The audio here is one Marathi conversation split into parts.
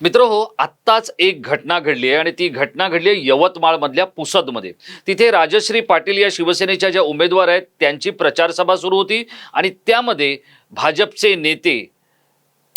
मित्र हो आत्ताच एक घटना घडली आहे आणि ती घटना घडली आहे यवतमाळमधल्या पुसदमध्ये. तिथे राजश्री पाटील या शिवसेनेच्या ज्या उमेदवार आहेत त्यांची प्रचारसभा सुरू होती आणि त्यामध्ये भाजपचे नेते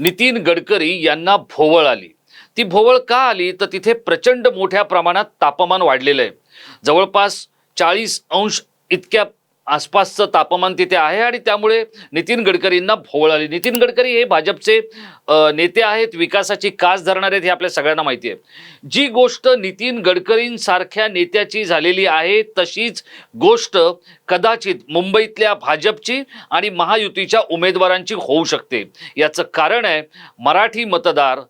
नितीन गडकरी यांना भोवळ आली. ती भोवळ का आली? तर तिथे प्रचंड मोठ्या प्रमाणात तापमान वाढलेलं आहे. जवळपास चाळीस अंश इतक्या आसपासचं तापमान तिथे आहे आणि त्यामुळे नितीन गडकरींना भोवळ आली. नितीन गडकरी हे भाजपचे नेते आहेत विकासाची कास धरणार आहेत हे आपल्या सगळ्यांना माहिती आहे. जी गोष्ट नितीन गडकरींसारख्या नेत्याची झालेली आहे तशीच गोष्ट कदाचित मुंबईतल्या भाजपची आणि महायुतीच्या उमेदवारांची होऊ शकते. याचं कारण आहे मराठी मतदार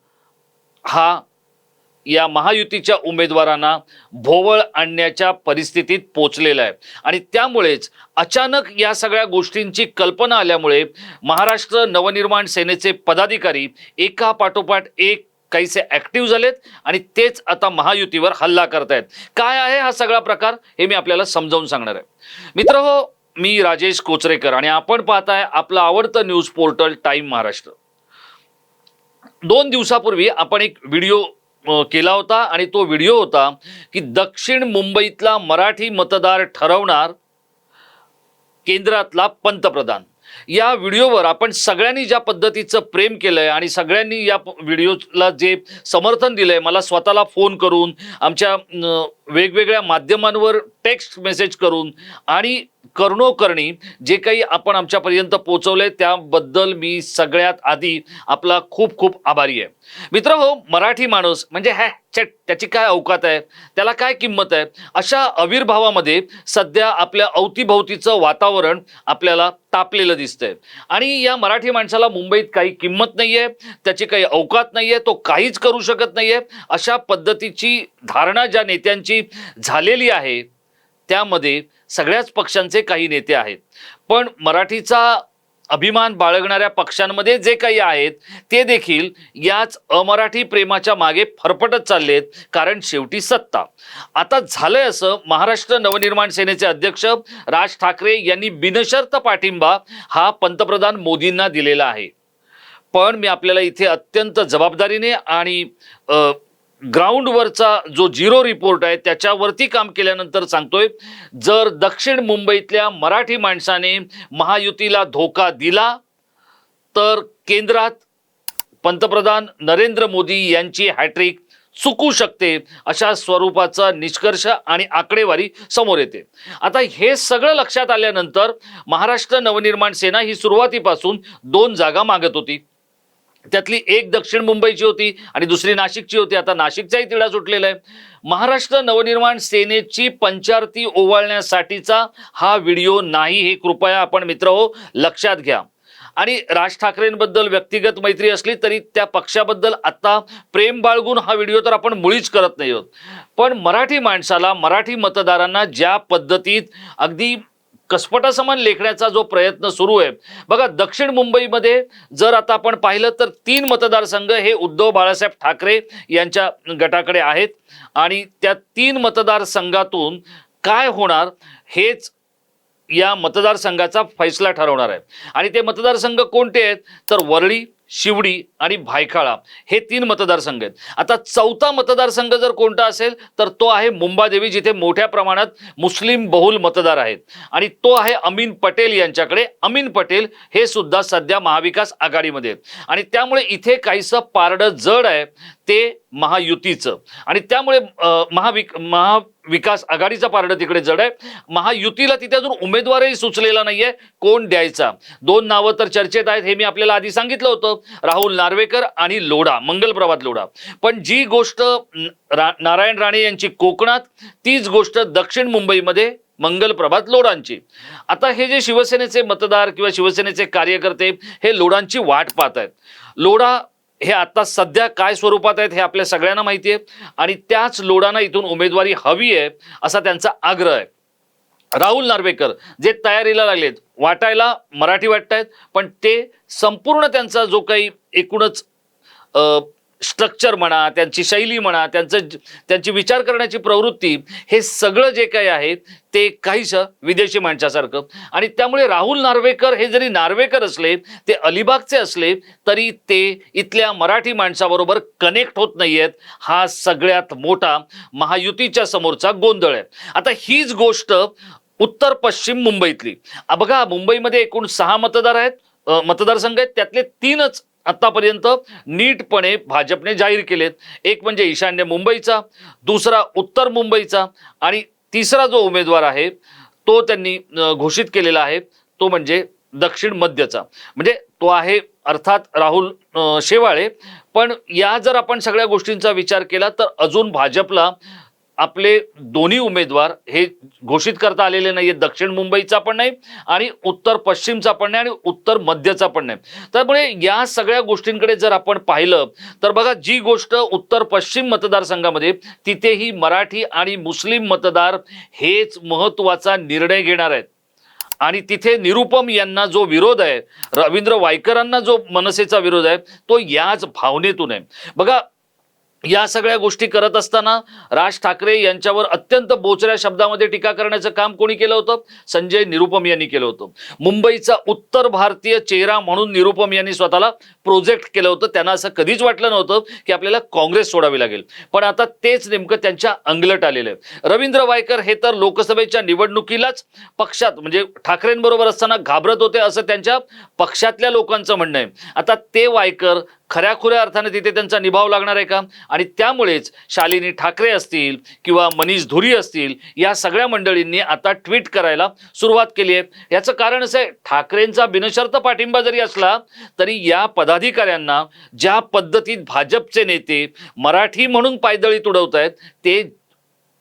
हा या महायुतीच्या उमेदवारांना भोवळ आणण्याच्या परिस्थितीत पोचलेला आहे. आणि त्यामुळेच अचानक या सगळ्या गोष्टींची कल्पना आल्यामुळे महाराष्ट्र नवनिर्माण सेनेचे पदाधिकारी एका पाठोपाठ एक काहीसे ॲक्टिव्ह झालेत आणि तेच आता महायुतीवर हल्ला करतायत. काय आहे हा सगळा प्रकार? हे मी आपल्याला समजावून सांगणार आहे. मित्र हो मी राजेश कोचरेकर आणि आपण पाहताय आपलं आवडतं न्यूज पोर्टल टाईम महाराष्ट्र. दोन दिवसापूर्वी आपण एक व्हिडिओ केला होता आणि तो व्हिडिओ होता की दक्षिण मुंबईतला मराठी मतदार ठरवणार केंद्रातला पंतप्रधान. या व्हिडिओवर आपण सगळ्यांनी ज्या पद्धतीचं प्रेम केलंय आणि सगळ्यांनी या व्हिडिओला जे समर्थन दिलंय मला स्वतःला फोन करून आमच्या वेगवेगळ्या माध्यमांवर टेक्स्ट मेसेज करून आणि कर्णोकरणी जे काही आपण आमच्यापर्यंत पोहोचवलंय त्याबद्दल मी सगळ्यात आधी आपला खूप खूप आभारी आहे. मित्र हो मराठी माणूस म्हणजे हॅ चट त्याची काय अवकात आहे? त्याला काय किंमत आहे? अशा आविर्भावामध्ये सध्या आपल्या अवतीभोवतीचं वातावरण आपल्याला तापलेलं दिसतंय. आणि या मराठी माणसाला मुंबईत काही किंमत नाही आहे त्याची काही अवकात नाही आहे तो काहीच करू शकत नाहीये अशा पद्धतीची धारणा ज्या नेत्यांची झालेली आहे त्यामध्ये सगळ्याच पक्षांचे काही नेते आहेत. पण मराठीचा अभिमान बाळगणाऱ्या पक्षांमध्ये जे काही आहेत ते देखील याच अमराठी प्रेमाच्या मागे फरफटत चाललेत कारण शेवटी सत्ता. आता झालंय असं महाराष्ट्र नवनिर्माण सेनेचे अध्यक्ष राज ठाकरे यांनी बिनशर्त पाठिंबा हा पंतप्रधान मोदींना दिलेला आहे. पण मी आपल्याला इथे अत्यंत जबाबदारीने आणि ग्राउंडवरचा जो झिरो रिपोर्ट आहे त्याच्यावरती काम केल्यानंतर सांगतोय जर दक्षिण मुंबईतल्या मराठी माणसाने महायुतीला धोका दिला तर केंद्रात पंतप्रधान नरेंद्र मोदी यांची हॅट्रिक चुकू शकते अशा स्वरूपाचा निष्कर्ष आणि आकडेवारी समोर येते. आता हे सगळं लक्षात आल्यानंतर महाराष्ट्र नवनिर्माण सेना ही सुरुवातीपासून दोन जागा मागत होती. त्यातली एक दक्षिण मुंबईची होती आणि दुसरी नाशिकची होती. आता नाशिकचाही तिढा सुटलेला आहे. महाराष्ट्र नवनिर्माण सेनेची पंचारती ओवाळण्यासाठीचा हा व्हिडिओ नाही हे कृपया आपण मित्र हो लक्षात घ्या. आणि राज ठाकरेंबद्दल व्यक्तिगत मैत्री असली तरी त्या पक्षाबद्दल आत्ता प्रेम बाळगून हा व्हिडिओ तर आपण मुळीच करत नाही आहोत. पण मराठी माणसाला मराठी मतदारांना ज्या पद्धतीत अगदी कसपटासमान लेखण्याचा जो प्रयत्न सुरू आहे. बघा दक्षिण मुंबईमध्ये जर आता आपण पाहिलं तर तीन मतदारसंघ हे उद्धव बाळासाहेब ठाकरे यांच्या गटाकडे आहेत आणि त्या तीन मतदारसंघातून काय होणार हेच या मतदारसंघाचा फैसला ठरवणार आहे आणि ते मतदारसंघ कोणते आहेत? तर वरळी शिवडी आणि भायखळा हे तीन मतदारसंघ आहेत. आता चौथा मतदारसंघ जर कोणता असेल तर तो आहे मुंबादेवी जिथे मोठ्या प्रमाणात मुस्लिम बहुल मतदार आहेत. आणि तो आहे अमीन पटेल यांच्याकडे. अमीन पटेल हे सुद्धा सध्या महाविकास आघाडीमध्ये आहेत. आणि त्यामुळे इथे काहीसं पारडं जड आहे ते महायुतीचं. आणि त्यामुळे महाविक महाविक महाविकास आघाडीचा पारडं तिकडे जड आहे. महायुतीला तिथे अजून उमेदवारही सुचलेला नाहीये. कोण द्यायचा? दोन नावं तर चर्चेत आहेत हे मी आपल्याला आधी सांगितलं होतं. राहुल नार्वेकर आणि लोढा मंगलप्रभात लोढा. पण जी गोष्ट रा- नारायण राणे यांची कोकणात तीच गोष्ट दक्षिण मुंबईमध्ये मंगलप्रभात लोढांची. आता हे जे शिवसेनेचे मतदार किंवा शिवसेनेचे कार्यकर्ते हे लोढांची वाट पाहत आहेत लोढा हे आता सध्या काय स्वरूपात आहेत हे आपल्या सगळ्यांना माहिती आहे. आणि त्याच लोढांना इथून उमेदवारी हवी आहे असा त्यांचा आग्रह आहे. राहुल नार्वेकर जे तयारीला लागलेत. वाटायला मराठी वाटतायत पण ते संपूर्ण त्यांचा जो काही एकूणच स्ट्रक्चर म्हणा त्यांची शैली म्हणा त्यांचं त्यांची विचार करण्याची प्रवृत्ती हे सगळं जे काही आहे ते काहीसं विदेशी माणसासारखं. आणि त्यामुळे राहुल नार्वेकर हे जरी नार्वेकर असले ते अलिबागचे असले तरी ते इथल्या मराठी माणसाबरोबर कनेक्ट होत नाही आहेत हा सगळ्यात मोठा महायुतीच्या समोरचा गोंधळ आहे. आता हीच गोष्ट उत्तर पश्चिम मुंबईतली. बघा मुंबईमध्ये एकूण सहा मतदार आहेत. मतदारसंघ आहेत. त्यातले तीनच आतापर्यंत नीटपणे भाजपने जाहीर केलेत. एक म्हणजे ईशान्य मुंबईचा दुसरा उत्तर मुंबईचा आणि तिसरा जो उमेदवार आहे तो त्यांनी घोषित केलेला आहे. तो म्हणजे दक्षिण मध्यचा. म्हणजे तो आहे अर्थात राहुल शेवाळे. पण या जर आपण सगळ्या गोष्टींचा विचार केला तर अजून भाजपला आपले दोन्ही उमेदवार हे घोषित करता आलेले नाही आहेत दक्षिण मुंबईचा पण नाही आणि उत्तर पश्चिमचा पण नाही आणि उत्तर मध्यचा पण नाही. त्यामुळे या सगळ्या गोष्टींकडे जर आपण पाहिलं तर बघा जी गोष्ट उत्तर पश्चिम मतदारसंघामध्ये तिथेही मराठी आणि मुस्लिम मतदार हेच महत्त्वाचा निर्णय घेणार आहेत. आणि तिथे निरुपम यांना जो विरोध आहे रवींद्र वायकरांना जो मनसेचा विरोध आहे तो याच भावनेतून आहे. बघा या सगळ्या गोष्टी करत असताना राज ठाकरे यांच्यावर अत्यंत बोचऱ्या शब्दामध्ये टीका करण्याचं काम कोणी केलं होतं? संजय निरुपम यांनी केलं होतं. मुंबईचा उत्तर भारतीय चेहरा म्हणून निरुपम यांनी स्वतःला प्रोजेक्ट केलं होतं. त्यांना असं कधीच वाटलं नव्हतं की आपल्याला काँग्रेस सोडावी लागेल. पण आता तेच नेमकं त्यांच्या अंगलट आलेलं आहे. रवींद्र वायकर हे तर लोकसभेच्या निवडणुकीलाच पक्षात म्हणजे ठाकरेंबरोबर असताना घाबरत होते असं त्यांच्या पक्षातल्या लोकांचं म्हणणं आहे. आता ते वायकर खऱ्याखुऱ्या अर्थाने तिथे त्यांचा निभाव लागणार आहे का? आणि त्यामुळेच शालिनी ठाकरे असतील किंवा मनीष धुरी असतील या सगळ्या मंडळींनी आता ट्विट करायला सुरुवात केली आहे. याचं कारण असं आहे ठाकरेंचा बिनशर्त पाठिंबा जरी असला तरी या पदाधिकाऱ्यांना ज्या पद्धतीत भाजपचे नेते मराठी म्हणून पायदळी तुडवत आहेत ते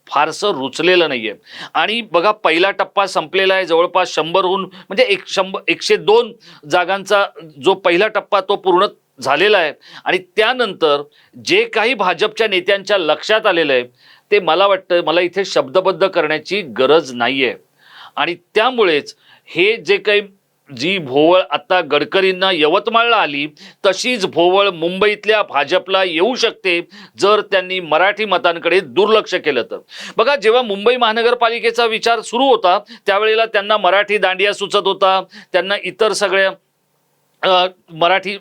फारसं रुचलेलं नाही आहे आणि बघा पहिला टप्पा संपलेला आहे जवळपास शंभरहून म्हणजे एक शंभर एकशे दोन जागांचा जो पहिला टप्पा तो पूर्ण झालेला आहे. आणि त्यानंतर जे काही भाजपच्या नेत्यांच्या लक्षात आलेलं आहे ते मला वाटतं मला इथे शब्दबद्ध करण्याची गरज नाही आहे आणि त्यामुळेच हे जे काही जी भोवळ आता गडकरींना यवतमाळला आली तशीच भोवळ मुंबईतल्या भाजपला येऊ शकते जर त्यांनी मराठी मतांकडे दुर्लक्ष केलं तर. बघा जेव्हा मुंबई महानगरपालिकेचा विचार सुरू होता त्यावेळेला त्यांना मराठी दांडिया सुचत होता त्यांना इतर सगळ्या मराठी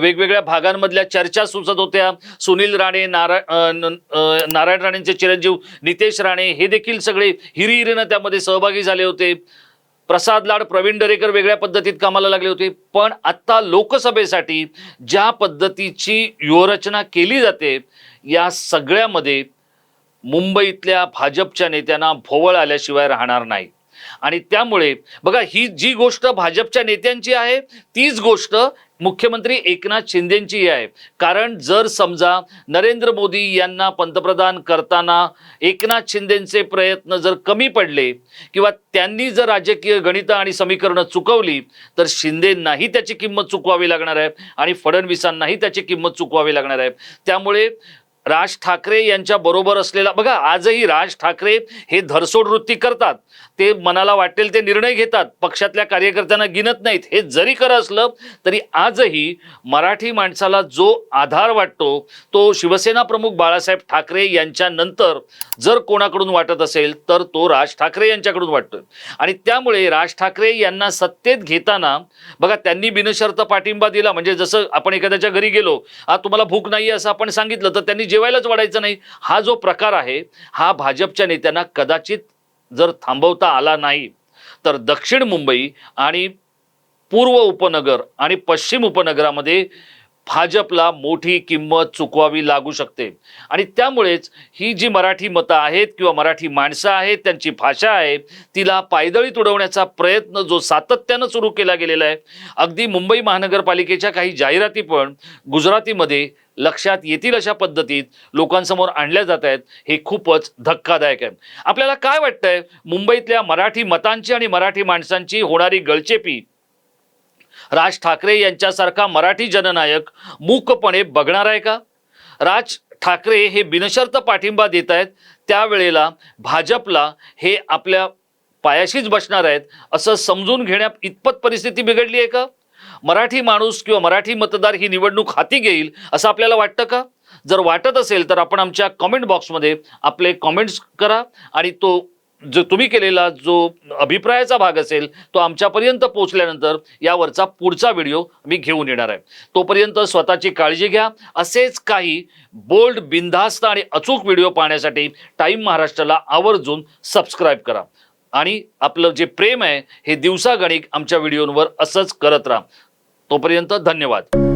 वेगवेगळ्या भागांमधल्या चर्चा सुचत होत्या. सुनील राणे नारा न- नारायण राणेंचे चिरंजीव नितेश राणे हे देखील सगळे हिरिहिरीनं त्यामध्ये सहभागी झाले होते. प्रसाद लाड प्रवीण दरेकर वेगळ्या पद्धतीत कामाला लागले होते. पण आत्ता लोकसभेसाठी ज्या पद्धतीची व्यूहरचना केली जाते या सगळ्यामध्ये मुंबईतल्या भाजपच्या नेत्यांना भोवळ आल्याशिवाय राहणार नाही आणि त्यामुळे बघा ही जी गोष्ट भाजपच्या नेत्यांची आहे तीच गोष्ट मुख्यमंत्री एकनाथ शिंदेची आहे. कारण जर समजा नरेंद्र मोदी यांना पंतप्रधान करताना एकनाथ शिंदेचे प्रयत्न जर कमी पडले किंवा त्यांनी जर राजकीय गणितं आणि समीकरणं चुकवली तर शिंदेंनाही त्याची किंमत चुकवावी लागणार आहे आणि फडणवीसांनाही त्याची किंमत चुकवावी लागणार आहे. त्यामुळे राज ठाकरे यांच्या बरोबर असलेला बघा आजही राज ठाकरे हे धरसोड वृत्ती करतात. ते मनाला वाटेल ते निर्णय घेतात. पक्षातल्या कार्यकर्त्यांना गिनत नाहीत. हे जरी खरं असलं तरी आजही मराठी माणसाला जो आधार वाटतो तो शिवसेना प्रमुख बाळासाहेब ठाकरे यांच्यानंतर जर कोणाकडून वाटत असेल तर तो राज ठाकरे यांच्याकडून वाटतोय. आणि त्यामुळे राज ठाकरे यांना सत्तेत घेताना बघा त्यांनी बिनशर्त पाठिंबा दिला. म्हणजे जसं आपण एखाद्याच्या घरी गेलो हा तुम्हाला भूक नाही असं आपण सांगितलं तर त्यांनी जे जेवायलाच वाढायचं नाही. हा जो प्रकार आहे हा भाजपच्या नेत्यांना कदाचित जर थांबवता आला नाही तर दक्षिण मुंबई आणि पूर्व उपनगर आणि पश्चिम उपनगरामध्ये भाजपला मोठी किंमत चुकवावी लागू शकते. आणि त्यामुळेच ही जी मराठी मतं आहेत किंवा मराठी माणसं आहेत त्यांची भाषा आहे तिला पायदळी तुडवण्याचा प्रयत्न जो सातत्यानं सुरू केला गेलेला आहे. अगदी मुंबई महानगरपालिकेच्या काही जाहिराती पण गुजरातीमध्ये लक्षात येतील अशा पद्धतीत लोकांसमोर आणल्या जात आहेत. हे खूपच धक्कादायक आहे. आपल्याला काय वाटतंय? मुंबईतल्या मराठी मतांची आणि मराठी माणसांची होणारी गळचेपी राज ठाकरे यांच्यासारखा मराठी जननायक मूकपणे बघणार आहे का? राज ठाकरे हे बिनशर्त पाठिंबा देत आहेत. त्यावेळेला भाजपला हे आपल्या पायाशीच बसणार आहेत असं समजून घेण्या इतपत परिस्थिती बिघडली आहे का? मराठी माणूस किंवा मराठी मतदार ही निवडणूक हाती घेईल असं आपल्याला वाटतं का? जर वाटत असेल तर आपण आमच्या कॉमेंट बॉक्समध्ये आपले कमेंट्स करा आणि तो जो तुम्ही केलेला जो अभिप्रायाचा भाग असेल तो आमच्यापर्यंत पोहोचल्यानंतर यावरचा पुढचा व्हिडिओ मी घेऊन येणार आहे. तोपर्यंत स्वतःची काळजी घ्या. असेच काही बोल्ड बिनधास्त आणि अचूक व्हिडिओ पाहण्यासाठी टाईम महाराष्ट्राला आवर्जून सबस्क्राईब करा. आणि आपलं जे प्रेम आहे हे दिवसागणिक आमच्या व्हिडिओंवर असंच करत राहा. तोपर्यंत धन्यवाद.